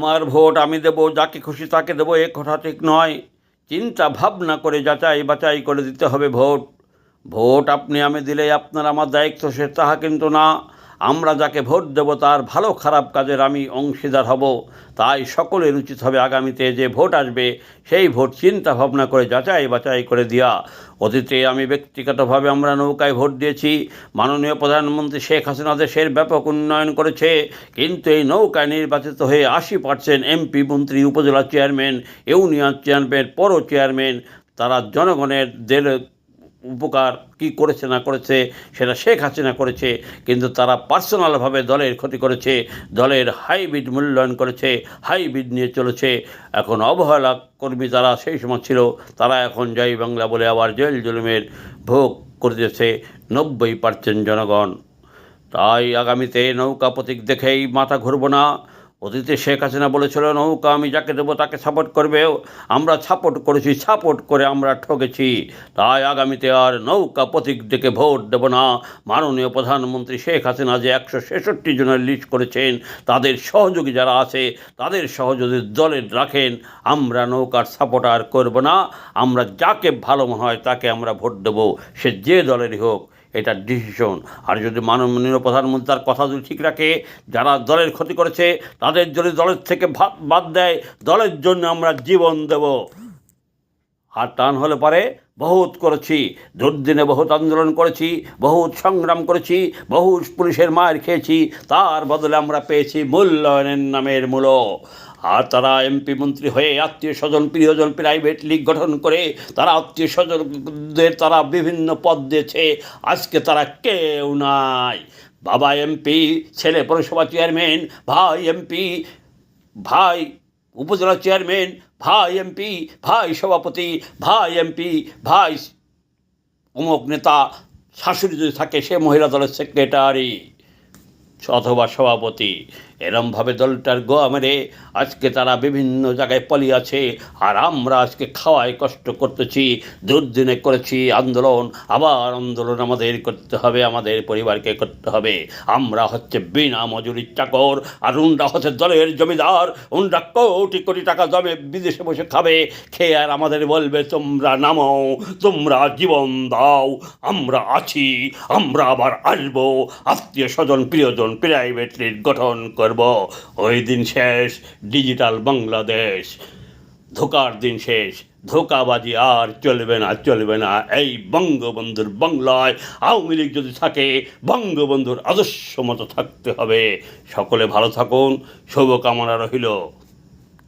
আমার ভোট আমি দেব, যাকে খুশি তাকে দেব, এ কথা ঠিক নয়। চিন্তা ভাবনা করে যাচাই বাচাই করে দিতে হবে ভোট। ভোট আপনি আমি দিলে আপনার আমার দায়িত্ব, সে তাহা কিন্তু না। আমরা যাকে ভোট দেব তার ভালো খারাপ কাজের আমি অংশীদার হব। তাই সকলের উচিত হবে আগামীতে যে ভোট আসবে, সেই ভোট চিন্তা ভাবনা করে যাচাই বাছাই করে দেওয়া অতীতে আমি ব্যক্তিগতভাবে আমরা নৌকায় ভোট দিয়েছি। মাননীয় প্রধানমন্ত্রী শেখ হাসিনা দেশের ব্যাপক উন্নয়ন করেছে। কিন্তু এই নৌকায় নির্বাচিত হয়ে আশি পার্সেন্ট এমপি মন্ত্রী, উপজেলা চেয়ারম্যান, ইউনিয়ন চেয়ারম্যান, পৌর চেয়ারম্যান, তারা জনগণের দের উপকার কি করেছে, না করেছে, সেটা শেখ হাসিনা করেছে, কিন্তু তারা পার্সোনালভাবে দলের ক্ষতি করেছে, দলের হাইব্রিড মূল্যায়ন করেছে, হাইব্রিড নিয়ে চলেছে। এখন অবহেলা কর্মী যারা সেই সময় ছিল, তারা এখন জয় বাংলা বলে আবার জেল জুলুমের ভোগ করতেছে নব্বই পার্সেন্ট জনগণ। তাই আগামীতে নৌকা প্রতীক দেখেই মাথা ঘুরবো না। অতীতে শেখ হাসিনা বলেছিল নৌকা আমি যাকে দেবো তাকে সাপোর্ট করবে। আমরা সাপোর্ট করেছি সাপোর্ট করে আমরা ঠকেছি। তাই আগামীতে আর নৌকা প্রতীক দেখে ভোট দেব না। মাননীয় প্রধানমন্ত্রী শেখ হাসিনা যে একশো ছেষট্টি জনের লিস্ট করেছেন, তাদের সহযোগী যারা আছে, তাদের সহযোগী দলে রাখেন। আমরা নৌকার সাপোর্ট আর করব না, আমরা যাকে ভালো মনে হয় তাকে আমরা ভোট দেবো। সে যে দলেরই হোক এটা ডিসিশন আর যদি মাননীয় প্রধানমন্ত্রী তার কথা যদি ঠিক রাখে, যারা দলের ক্ষতি করেছে, তাদের যদি দলের থেকে বাদ দেয়, দলের জন্য আমরা জীবন দেব। আর টান হলে পরে বহুত করেছি, দুর্দিনে বহুত আন্দোলন করেছি, বহুত সংগ্রাম করেছি বহু পুলিশের মার খেয়েছি, তার বদলে আমরা পেয়েছি মূল্যায়নের নামের মূল্য আর তারা এমপি মন্ত্রী হয়ে আত্মীয় স্বজন, প্রিয়জন প্রাইভেট লিগ গঠন করে তারা আত্মীয় স্বজনদের তারা বিভিন্ন পদ দিয়েছে। আজকে তারা কেউ নাই। বাবা এমপি ছেলে পৌরসভা চেয়ারম্যান ভাই এমপি ভাই উপজেলা চেয়ারম্যান ভাই এমপি ভাই সভাপতি, ভাই এমপি ভাই অমুক নেতা, শাশুড়ি যদি থাকে সে মহিলা দলের সেক্রেটারি অথবা সভাপতি। এরমভাবে দলটার গোয়া মেরে আজকে তারা বিভিন্ন জায়গায় পলিয়ে আছে আর আমরা আজকে খাওয়ায় কষ্ট করতেছি, দুর্দিনে করেছি আন্দোলন, আবার আন্দোলন আমাদের করতে হবে, আমাদের পরিবারকে করতে হবে। আমরা হচ্ছে বিনা মজুরির চাকর, আর উনরা হচ্ছে দলের জমিদার, উনরা কোটি কোটি টাকা জমে বিদেশে বসে খাবে। খেয়ে আর আমাদের বলবে, তোমরা নামো তোমরা জীবন দাও, আমরা আছি, আমরা আবার আসব। আত্মীয় স্বজন, প্রিয়জন প্রাইভেট গঠন গঠন করব। ওই দিন শেষ ডিজিটাল বাংলাদেশ। ধোকার দিন শেষ, ধোকাবাজি আর চলবে না চলবে না। এই বঙ্গবন্ধুর বাংলায় আওয়ামী লীগ যদি থাকে, বঙ্গবন্ধুর আদর্শ মতো থাকতে হবে। সকলে ভালো থাকুন, শুভকামনা রহিল